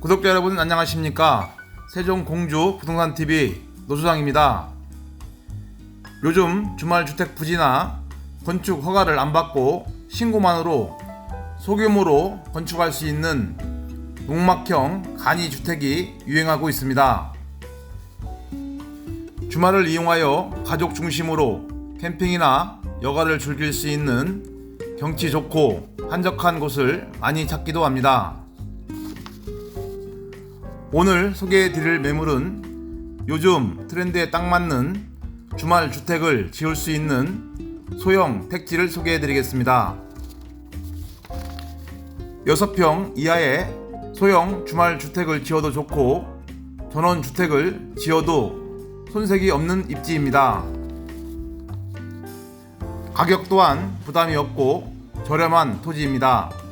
구독자 여러분 안녕하십니까 세종 공주 부동산 TV 노수장입니다. 요즘 주말 주택 부지나 건축 허가를 안 받고 신고만으로 소규모로 건축할 수 있는 농막형 간이 주택이 유행하고 있습니다. 주말을 이용하여 가족 중심으로 캠핑이나 여가를 즐길 수 있는 경치 좋고 한적한 곳을 많이 찾기도 합니다. 오늘 소개해 드릴 매물은 요즘 트렌드에 딱 맞는 주말 주택을 지을 수 있는 소형 택지를 소개해 드리겠습니다. 6평 이하의 소형 주말 주택을 지어도 좋고 전원 주택을 지어도 손색이 없는 입지입니다. 가격 또한 부담이 없고 저렴한 토지입니다.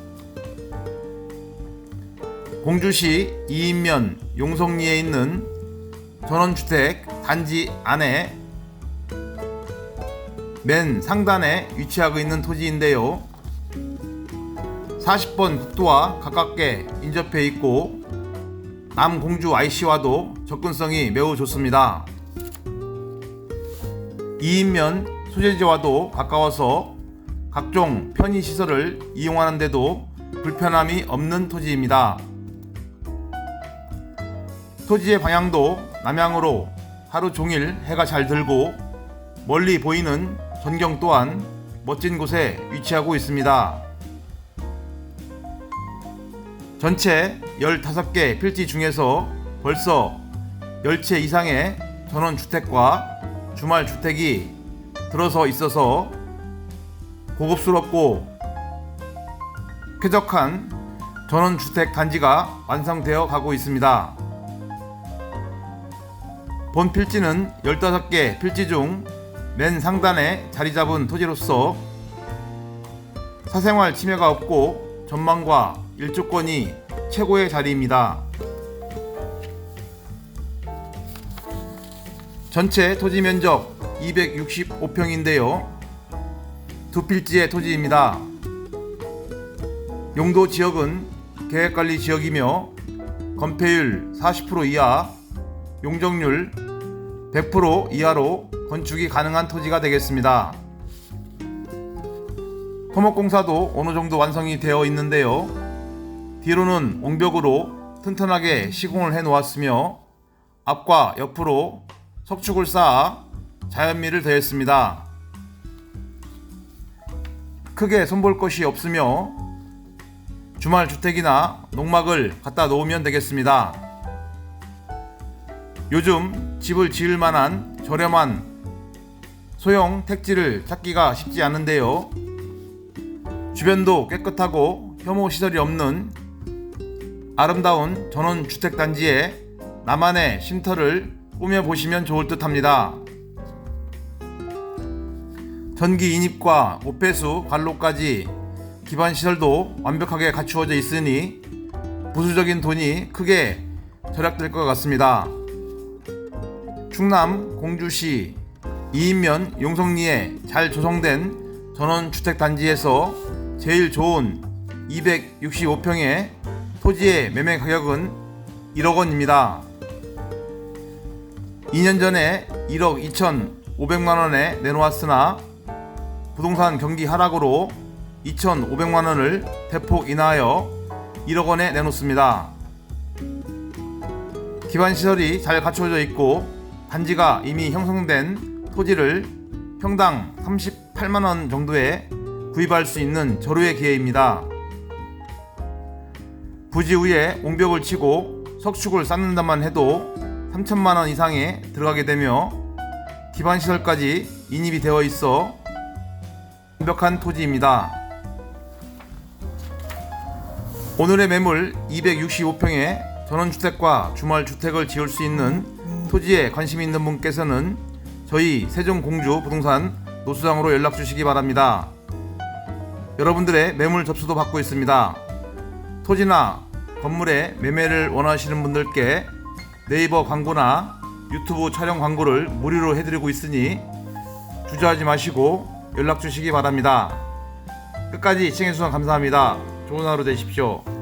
공주시 이인면 용성리에 있는 전원주택 단지 안에 맨 상단에 위치하고 있는 토지인데요. 40번 국도와 가깝게 인접해 있고 남공주 IC와도 접근성이 매우 좋습니다. 이인면 소재지와도 가까워서 각종 편의시설을 이용하는데도 불편함이 없는 토지입니다. 토지의 방향도 남향으로 하루 종일 해가 잘 들고 멀리 보이는 전경 또한 멋진 곳에 위치하고 있습니다. 전체 15개 필지 중에서 벌써 10채 이상의 전원주택과 주말주택이 들어서 있어서 고급스럽고 쾌적한 전원주택 단지가 완성되어 가고 있습니다. 본 필지는 15개 필지 중 맨 상단에 자리 잡은 토지로서 사생활 침해가 없고 전망과 일조권이 최고의 자리입니다. 전체 토지 면적 265평인데요. 두 필지의 토지입니다. 용도 지역은 계획관리 지역이며 건폐율 40% 이하, 용적률 100% 이하로 건축이 가능한 토지가 되겠습니다. 토목공사도 어느 정도 완성이 되어 있는데요. 뒤로는 옹벽으로 튼튼하게 시공을 해 놓았으며 앞과 옆으로 석축을 쌓아 자연미를 더했습니다. 크게 손볼 것이 없으며 주말 주택이나 농막을 갖다 놓으면 되겠습니다. 요즘 집을 지을 만한 저렴한 소형 택지를 찾기가 쉽지 않은데요. 주변도 깨끗하고 혐오 시설이 없는 아름다운 전원 주택 단지에 나만의 쉼터를 꾸며 보시면 좋을 듯합니다. 전기 인입과 오폐수 관로까지 기반 시설도 완벽하게 갖추어져 있으니 부수적인 돈이 크게 절약될 것 같습니다. 충남 공주시 이인면 용성리에 잘 조성된 전원주택 단지에서 제일 좋은 265평의 토지의 매매 가격은 1억 원입니다. 2년 전에 1억 2,500만 원에 내놓았으나 부동산 경기 하락으로 2,500만 원을 대폭 인하하여 1억 원에 내놓습니다. 기반 시설이 잘 갖춰져 있고 단지가 이미 형성된 토지를 평당 38만 원 정도에 구입할 수 있는 절호의 기회입니다. 부지 위에 옹벽을 치고 석축을 쌓는다만 해도 3천만 원 이상에 들어가게 되며 기반 시설까지 인입이 되어 있어 완벽한 토지입니다. 오늘의 매물 265평의 전원주택과 주말주택을 지을 수 있는 토지에 관심 있는 분께서는 저희 세종공주 부동산 노수장으로 연락 주시기 바랍니다. 여러분들의 매물 접수도 받고 있습니다. 토지나 건물의 매매를 원하시는 분들께 네이버 광고나 유튜브 촬영 광고를 무료로 해드리고 있으니 주저하지 마시고 연락 주시기 바랍니다. 끝까지 시청해주셔서 감사합니다. 좋은 하루 되십시오.